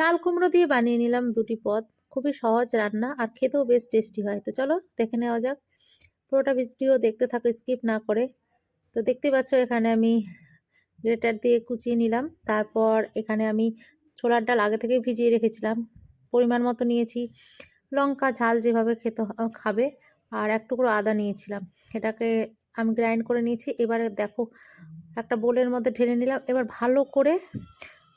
চাল কুমড়ো দিয়ে বানিয়ে নিলাম দুটি পদ। খুবই সহজ রান্না আর খেতেও বেশ টেস্টি হয়। তো চলো দেখে নেওয়া যাক। পুরোটা ভিডিও দেখতে থাকো, স্কিপ না করে। তো দেখতে পাচ্ছ এখানে আমি গ্রেটার দিয়ে কুচিয়ে নিলাম। তারপর এখানে আমি ছোলার ডাল আগে থেকে ভিজিয়ে রেখেছিলাম। পরিমাণ মতো নিয়েছি। লঙ্কা, ঝাল যেভাবে খেতে খাবে। আর এক টুকরো আদা নিয়েছিলাম। এটাকে আমি গ্রাইন্ড করে নিয়েছি। এবারে দেখো, একটা বোলের মধ্যে ঢেলে নিলাম। এবার ভালো করে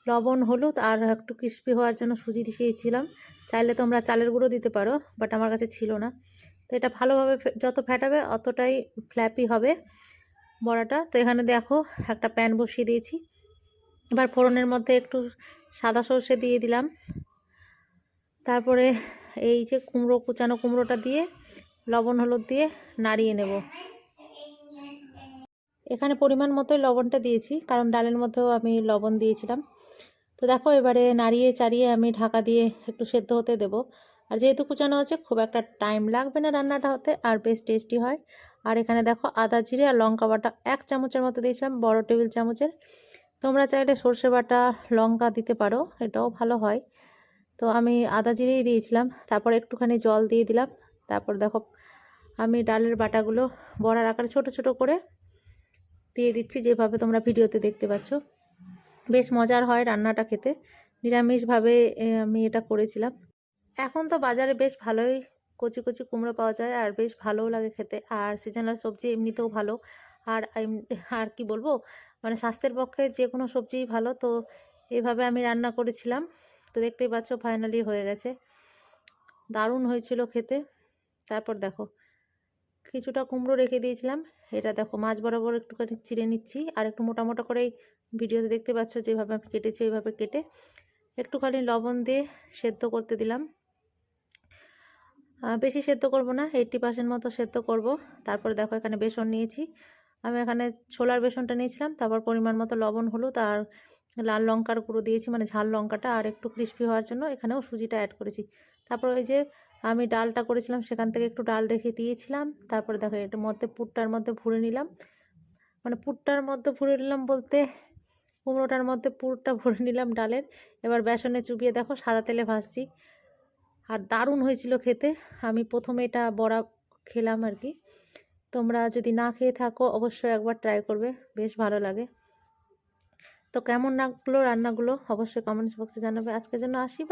লবণ, হলুদ আর একটু ক্রিস্পি হওয়ার জন্য সুজি দিয়েছিলাম। চাইলে তোমরা চালের গুঁড়ো দিতে পারো বাট আমার কাছে ছিল না। তো এটা ভালোভাবে যত ফেটাবে অতটাই ফ্ল্যাপি হবে বড়াটা। তো এখানে দেখো একটা প্যান বসিয়ে দিয়েছি। এবার ফোড়নের মধ্যে একটু সাদা সর্ষে দিয়ে দিলাম। তারপরে এই যে কুমড়ো, কুচানো কুমড়োটা দিয়ে, লবণ, হলুদ দিয়ে নাড়িয়ে নেব। এখানে পরিমাণ মতোই লবণটা দিয়েছি, কারণ ডালের মধ্যেও আমি লবণ দিয়েছিলাম। তো দেখো, এবারে নাড়িয়ে চাড়িয়ে আমি ঢাকা দিয়ে একটু সেদ্ধ হতে দেব। আর যেহেতু কুচানো আছে, খুব একটা টাইম লাগবে না রান্নাটা হতে, আর বেশ টেস্টি হয়। আর এখানে দেখো, আদা জিরে আর লঙ্কা বাটা এক চামচের মতো দিয়েছিলাম, বড় টেবিল চামচের। তোমরা চাইলে সর্ষে বাটা, লঙ্কা দিতে পারো, এটাও ভালো হয়। তো আমি আদা জিরেই দিয়েছিলাম, তারপর একটুখানি জল দিয়ে দিলাম। তারপর দেখো, আমি ডালের বাটাগুলো বড়ার আকারে ছোট ছোট করে দিয়ে দিচ্ছি, যেভাবে তোমরা ভিডিওতে দেখতে পাচ্ছ। বেশ মজার হয় রান্নাটা খেতে। নিরামিষভাবে আমি এটা করেছিলাম। এখন তো বাজারে বেশ ভালোই কচি কচি কুমড়ো পাওয়া যায় আর বেশ ভালোও লাগে খেতে। আর সিজনাল সবজি এমনিতেও ভালো। আর আর কি বলব? মানে স্বাস্থ্যের পক্ষে যে কোনো সবজিই ভালো। তো এইভাবে আমি রান্না করেছিলাম। তো দেখতেই পাচ্ছ ফাইনালি হয়ে গেছে। দারুণ হয়েছিল খেতে। তারপর দেখো কিছুটা কুমড়ো রেখে দিয়েছিলাম। এটা দেখো মাছ বরাবর একটুখানি চিড়ে নিচ্ছি। আর একটু মোটা মোটা করে ভিডিওতে দেখতে পাচ্ছ যেভাবে আমি কেটেছি, ওইভাবে কেটে একটুখানি লবণ দিয়ে সেদ্ধ করতে দিলাম। বেশি সেদ্ধ করব না এইট্টি পার্সেন্ট মতো সেদ্ধ করব। তারপরে দেখো এখানে বেসন নিয়েছি। আমি এখানে ছোলার বেসনটা নিয়েছিলাম, তারপর পরিমাণ মতো লবণ, হলুদ আর লাল লঙ্কার গুঁড়ো দিয়েছি মানে ঝাল লঙ্কাটা, আর একটু ক্রিস্পি হওয়ার জন্য এখানেও সুজিটা অ্যাড করেছি। তারপর ওই যে আমি ডালটা করেছিলাম, সেখান থেকে একটু ডাল রেখে দিয়েছিলাম। তারপরে দেখো এটার মধ্যে পুরটার মধ্যে ভরে নিলাম। মানে পুরটার মধ্যে ভরে নিলাম বলতে, কুমড়োটার মধ্যে পুরটা ভরে নিলাম ডালের। এবার বেসনে চুবিয়ে দেখো, সাদা তেলে ভাজছি। আর দারুণ হয়েছিল খেতে। আমি প্রথমে এটা বড়া খেলাম আর কি। তোমরা যদি না খেয়ে থাকো, অবশ্যই একবার ট্রাই করবে। বেশ ভালো লাগে। তো কেমন লাগল রান্নাগুলো? অবশ্যই কমেন্টস বক্সে জানাবে। আজকের জন্য আসি